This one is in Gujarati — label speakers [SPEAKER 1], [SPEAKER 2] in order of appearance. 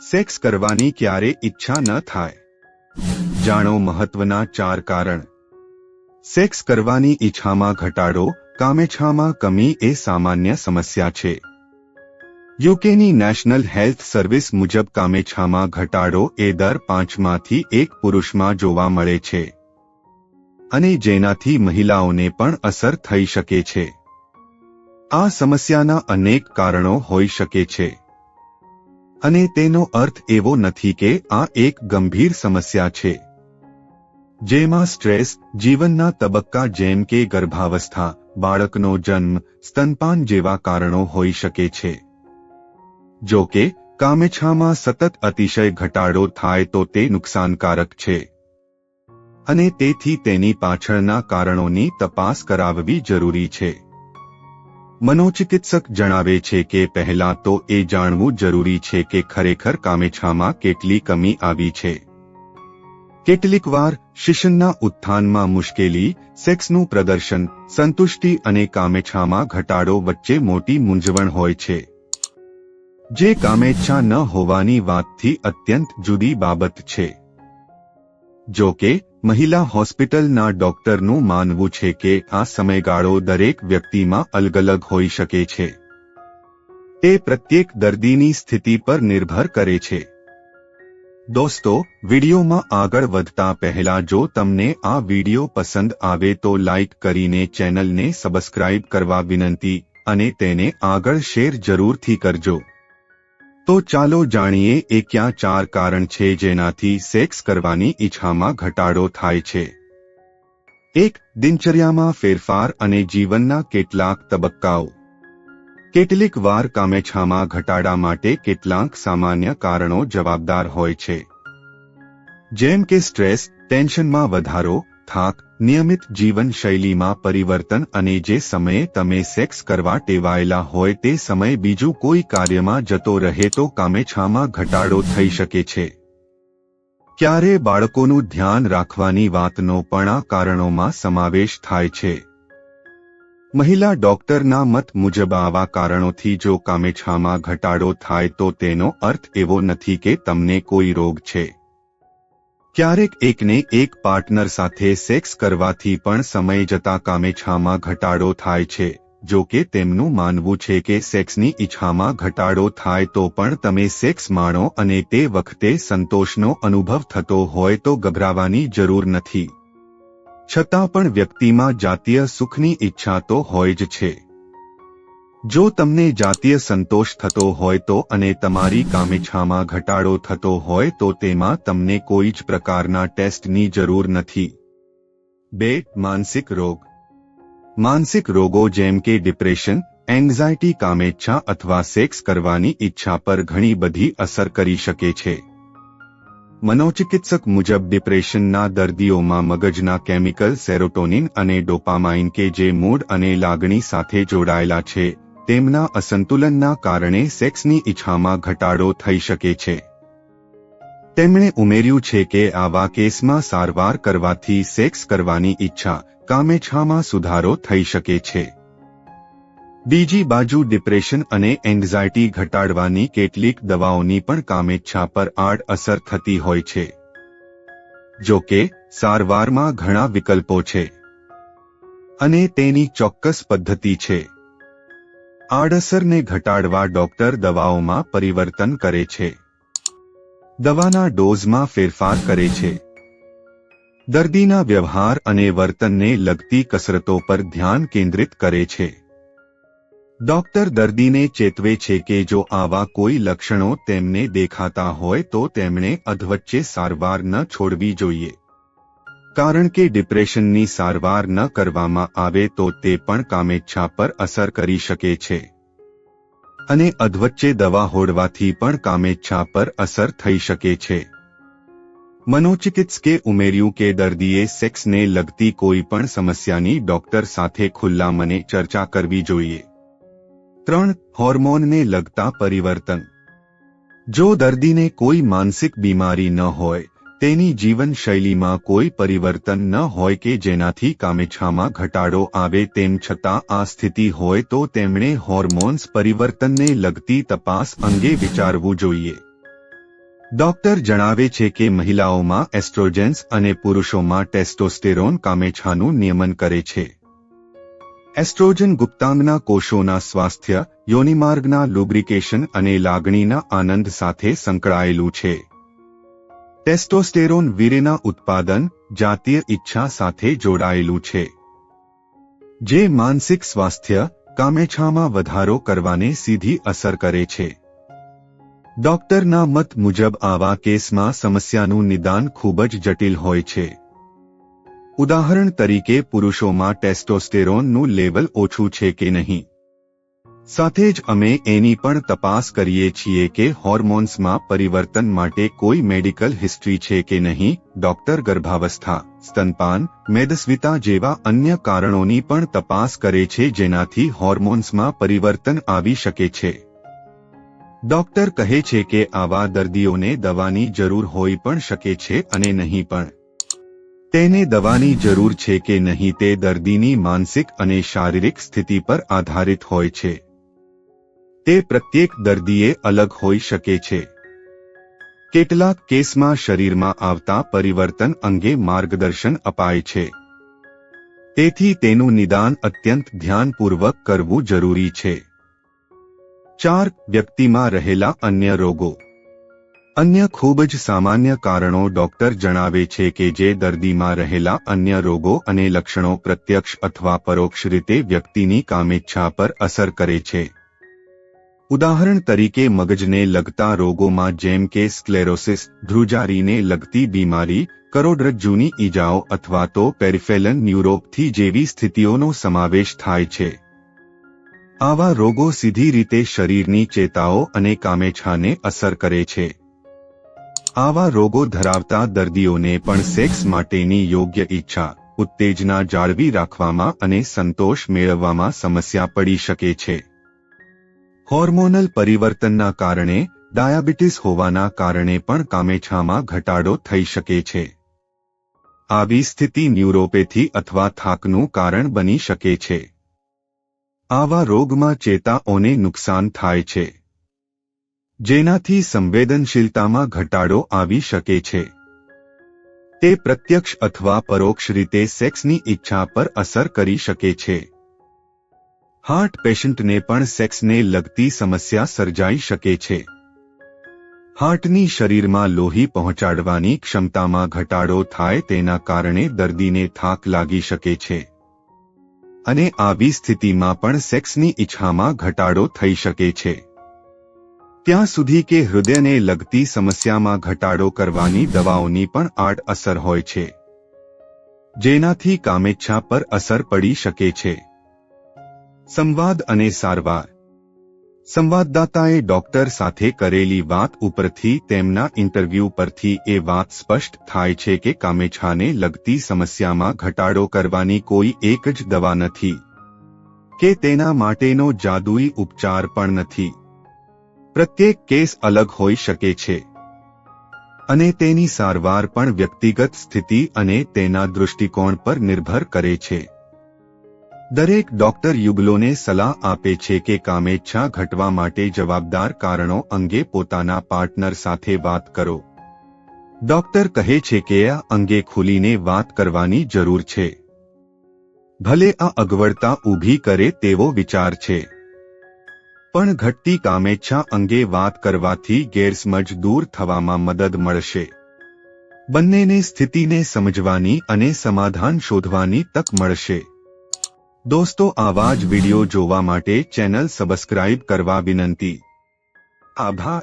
[SPEAKER 1] સેક્સ કરવાની ક્યારે ઈચ્છા ન થાય. જાણો મહત્વના ચાર કારણ. સેક્સ કરવાની ઈચ્છામાં ઘટાડો, કામેછામાં કમી એ સામાન્ય સમસ્યા છે. યુકેની નેશનલ હેલ્થ સર્વિસ મુજબ કામેછામાં ઘટાડો એ દર પાંચમાંથી એક પુરુષમાં જોવા મળે છે. અને જેનાથી મહિલાઓને પણ અસર થઈ શકે છે. આ સમસ્યાના અનેક કારણો હોઈ શકે છે. અને તેનો અર્થ એવો નથી કે આ એક ગંભીર સમસ્યા છે. જેમાં સ્ટ્રેસ, જીવનના તબક્કા જેમ કે ગર્ભાવસ્થા, બાળકનો જન્મ, સ્તનપાન જેવા કારણો હોઈ શકે છે. જો કે કામેછામાં સતત અતિશય ઘટાડો થાય તો તે નુકસાનકારક છે. અને તેથી તેની પાછળના કારણોની તપાસ કરાવવી જરૂરી છે. મનોચિકિત્સક જણાવે છે કે પહેલા તો એ જાણવું જરૂરી છે કે ખરેખર કામેછામાં કેટલી કમી આવી છે. કેટલીક વાર શિશનના ઉત્થાનમાં મુશ્કેલી, સેક્સનું પ્રદર્શન, સંતુષ્ટિ અને કામેછામાં ઘટાડો વચ્ચે મોટી મૂંઝવણ હોય છે. જે કામેચ્છા ન હોવાની વાતથી અત્યંત જુદી બાબત છે. જો કે મહિલા હોસ્પિટલના ડોક્ટરનું માનવું છે કે આ સમયગાળો દરેક વ્યક્તિમાં અલગ અલગ હોઈ શકે છે. તે પ્રત્યેક દર્દીની સ્થિતિ પર નિર્ભર કરે છે. દોસ્તો, વિડીયોમાં આગળ વધતા પહેલા જો તમને આ વીડિયો પસંદ આવે તો લાઇક કરીને ચેનલને સબસ્ક્રાઇબ કરવા વિનંતી અને તેને આગળ શેર જરૂરથી કરજો. તો ચાલો જાણીએ એ ક્યાં ચાર કારણ છે જેનાથી સેક્સ કરવાની ઈચ્છામાં ઘટાડો થાય છે. એક, દિનચર્યામાં ફેરફાર અને જીવનના કેટલાક તબક્કાઓ. કેટલીક વાર કામેછામાં ઘટાડા માટે કેટલાક સામાન્ય કારણો જવાબદાર હોય છે. જેમ કે સ્ટ્રેસ, ટેન્શનમાં વધારો, થાક નિયમિત જીવનશૈલીમાં પરિવર્તન અને જે સમયે તમે સેક્સ કરવા ટેવાયેલા હોય તે સમય બીજું કોઈ કાર્યમાં જતો રહે તો કામેછામાં ઘટાડો થઈ શકે છે. ક્યારે બાળકોનું ધ્યાન રાખવાની વાતનો પણ આ કારણોમાં સમાવેશ થાય છે. મહિલા ડોક્ટરના મત મુજબ આવા કારણોથી જો કામેછામાં ઘટાડો થાય તો તેનો અર્થ એવો નથી કે તમને કોઈ રોગ છે. ક્યારેક એકને એક પાર્ટનર સાથે સેક્સ કરવાથી પણ સમય જતા કામેછામાં ઘટાડો થાય છે. જો કે તેમનું માનવું છે કે સેક્સની ઈચ્છામાં ઘટાડો થાય તો પણ તમે સેક્સ માણો અને તે વખતે સંતોષનો અનુભવ થતો હોય તો ગભરાવાની જરૂર નથી. છતાં પણ વ્યક્તિમાં જાતીય સુખની ઈચ્છા તો હોય જ છે. જો તમને જાતીય સંતોષ થતો હોય તો અને તમારી કામેછામાં ઘટાડો થતો હોય તો તેમાં તમને કોઈ જ પ્રકારના ટેસ્ટની જરૂર નથી. બે, માનસિક રોગ. માનસિક રોગો જેમ કે ડિપ્રેશન, એન્ઝાયટી, કામેચ્છા અથવા સેક્સ કરવાની ઈચ્છા પર ઘણી બધી અસર કરી શકે છે. મનોચિકિત્સક મુજબ ડિપ્રેશનના દર્દીઓમાં મગજના કેમિકલ, સેરોટોનિન અને ડોપામાઇન કે જે મૂડ અને લાગણી સાથે જોડાયેલા છે. તેમના અસંતુલનના કારણે સેક્સની ઈચ્છામાં ઘટાડો થઈ શકે છે. તેમણે ઉમેર્યું છે કે આવા કેસમાં સારવાર કરવાથી સેક્સ કરવાની ઈચ્છા કામેછામાં સુધારો થઈ શકે છે. બીજી બાજુ ડિપ્રેશન અને એન્ઝાયટી ઘટાડવાની કેટલીક દવાઓની પણ કામેચ્છા પર આડ અસર થતી હોય છે. જો કે, સારવારમાં ઘણા વિકલ્પો છે. અને તેની ચોક્કસ પદ્ધતિ છે. આડઅસરને ઘટાડવા ડોક્ટર દવાઓમાં પરિવર્તન કરે છે. દવાના ડોઝમાં ફેરફાર કરે છે. દર્દીના વ્યવહાર અને વર્તનને લગતી કસરતો પર ધ્યાન કેન્દ્રિત કરે છે. ડોક્ટર દર્દીને ચેતવે છે કે જો આવા કોઈ લક્ષણો તેમને દેખાતા હોય તો તેમણે અધવચ્ચે સારવાર ન છોડવી જોઈએ. કારણ કે ડિપ્રેશનની સારવાર ન કરવામાં આવે તો તે પણ કામેચ્છા પર અસર કરી શકે છે. અને અધવચ્ચે દવા હોડવાથી પણ કામેચ્છા પર અસર થઈ શકે છે. મનોચિકિત્સકે ઉમેર્યું કે દર્દીએ સેક્સને લગતી કોઈ પણ સમસ્યાની ડોક્ટર સાથે ખુલ્લા મને ચર્ચા કરવી જોઈએ. ત્રણ, હોર્મોનને લગતા પરિવર્તન. જો દર્દીને કોઈ માનસિક બીમારી ન હોય તેની જીવનશૈલીમાં કોઈ પરિવર્તન ન હોય કે જેનાથી કામેછામાં ઘટાડો આવે તેમ છતાં આ સ્થિતિ હોય તો તેમણે હોર્મોન્સ પરિવર્તનને લગતી તપાસ અંગે વિચારવું જોઈએ. ડોક્ટર જણાવે છે કે મહિલાઓમાં એસ્ટ્રોજેન્સ અને પુરુષોમાં ટેસ્ટોસ્ટેરોન કામેછાનું નિયમન કરે છે. એસ્ટ્રોજન ગુપ્તાંગના કોષોના સ્વાસ્થ્ય, યોનિમાર્ગના લુબ્રિકેશન અને લાગણીના આનંદ સાથે સંકળાયેલું છે. ટેસ્ટોસ્ટેરોન વીરેના ઉત્પાદન જાતીય ઈચ્છા સાથે જોડાયેલું છે જે માનસિક સ્વાસ્થ્ય કામેછામાં વધારો કરવાને સીધી અસર કરે છે ડોક્ટરના મત મુજબ આવા કેસમાં સમસ્યાનું નિદાન ખૂબ જ જટિલ હોય છે ઉદાહરણ તરીકે પુરુષોમાં ટેસ્ટોસ્ટેરોનનું લેવલ ઓછું છે કે નહીં સાથે જ અમે એની પણ તપાસ કરીએ છીએ કે હોર્મોન્સમાં પરિવર્તન માટે કોઈ મેડિકલ હિસ્ટ્રી છે કે નહીં, ડોક્ટર ગર્ભાવસ્થા, સ્તનપાન, મેદસ્વિતા જેવા અન્ય કારણોની પણ તપાસ કરે છે જેનાથી હોર્મોન્સમાં પરિવર્તન આવી શકે છે. ડોક્ટર કહે છે કે આવા દર્દીઓને દવાની જરૂર હોઈ પણ શકે છે અને નહીં પણ. તેને દવાની જરૂર છે કે નહીં તે દર્દીની માનસિક અને શારીરિક સ્થિતિ પર આધારિત હોય છે. તે પ્રત્યેક દર્દીએ અલગ હોઈ શકે છે. કેટલાક કેસમાં શરીરમાં આવતા પરિવર્તન અંગે માર્ગદર્શન અપાય છે. તેથી તેનું નિદાન અત્યંત ધ્યાનપૂર્વક કરવું જરૂરી છે. ચાર, વ્યક્તિમાં રહેલા અન્ય રોગો. અન્ય ખૂબ જ સામાન્ય કારણો ડોક્ટર જણાવે છે કે જે દર્દીમાં રહેલા અન્ય રોગો અને લક્ષણો પ્રત્યક્ષ અથવા પરોક્ષ રીતે વ્યક્તિની કામેચ્છા પર અસર કરે છે. ઉદાહરણ તરીકે મગજને લગતા રોગોમાં જેમ કે સ્ક્લેરોસિસ, ધ્રુજારીને લગતી બીમારી, કરોડરજ્જુની ઈજાઓ અથવા તો પેરિફેલન ન્યુરોપથી જેવી સ્થિતિઓનો સમાવેશ થાય છે. આવા રોગો સીધી રીતે શરીરની ચેતાઓ અને કામેછાને અસર કરે છે. આવા રોગો ધરાવતા દર્દીઓને પણ સેક્સ માટેની યોગ્ય ઈચ્છા, ઉત્તેજના જાળવી રાખવામાં અને સંતોષ મેળવવામાં સમસ્યા પડી શકે છે. હોર્મોનલ પરિવર્તનના કારણે ડાયાબિટીસ હોવાના કારણે પણ કામેછામાં ઘટાડો થઈ શકે છે. આવી સ્થિતિ ન્યુરોપેથી અથવા થાકનું કારણ બની શકે છે. આવા રોગમાં ચેતાઓને નુકસાન થાય છે. જેનાથી સંવેદનશીલતામાં ઘટાડો આવી શકે છે. તે પ્રત્યક્ષ અથવા પરોક્ષ રીતે સેક્સની ઈચ્છા પર અસર કરી શકે છે. હાર્ટ પેશન્ટને પણ સેક્સને લગતી સમસ્યા સર્જાઈ શકે છે. હાર્ટની શરીરમાં લોહી પહોંચાડવાની ક્ષમતામાં ઘટાડો થાય તેના કારણે દર્દીને થાક લાગી શકે છે. અને આવી સ્થિતિમાં પણ સેક્સની ઈચ્છામાં ઘટાડો થઈ શકે છે. ત્યાં સુધી કે હૃદયને લગતી સમસ્યામાં ઘટાડો કરવાની દવાઓની પણ આડ અસર હોય છે. જેનાથી કામેચ્છા પર અસર પડી શકે છે. સંવાદ અને સારવાર. સંવાદદાતાએ ડોક્ટર સાથે કરેલી વાત ઉપરથી તેમના ઇન્ટરવ્યૂ પરથી એ વાત સ્પષ્ટ થાય છે કે કામેછાને લગતી સમસ્યામાં ઘટાડો કરવાની કોઈ એક જ દવા નથી. કે તેના માટેનો જાદુઈ ઉપચાર પણ નથી. પ્રત્યેક કેસ અલગ હોઈ શકે છે. અને તેની સારવાર પણ વ્યક્તિગત સ્થિતિ અને તેના દૃષ્ટિકોણ પર નિર્ભર કરે છે. દરેક ડોક્ટર યુગલોને સલાહ આપે છે કે કામેચ્છા ઘટવા માટે જવાબદાર કારણો અંગે પોતાના પાર્ટનર સાથે વાત કરો. ડોક્ટર કહે છે કે આ અંગે ખુલીને વાત કરવાની જરૂર છે. ભલે આ અગવડતા ઊભી કરે તેવો વિચાર છે. પણ ઘટતી કામેચ્છા અંગે વાત કરવાથી ગેરસમજ દૂર થવામાં મદદ મળશે. બંનેને સ્થિતિને સમજવાની અને સમાધાન શોધવાની તક મળશે. દોસ્તો આવા જ વીડિયો જોવા માટે ચેનલ સબસ્ક્રાઇબ કરવા વિનંતી. આભાર.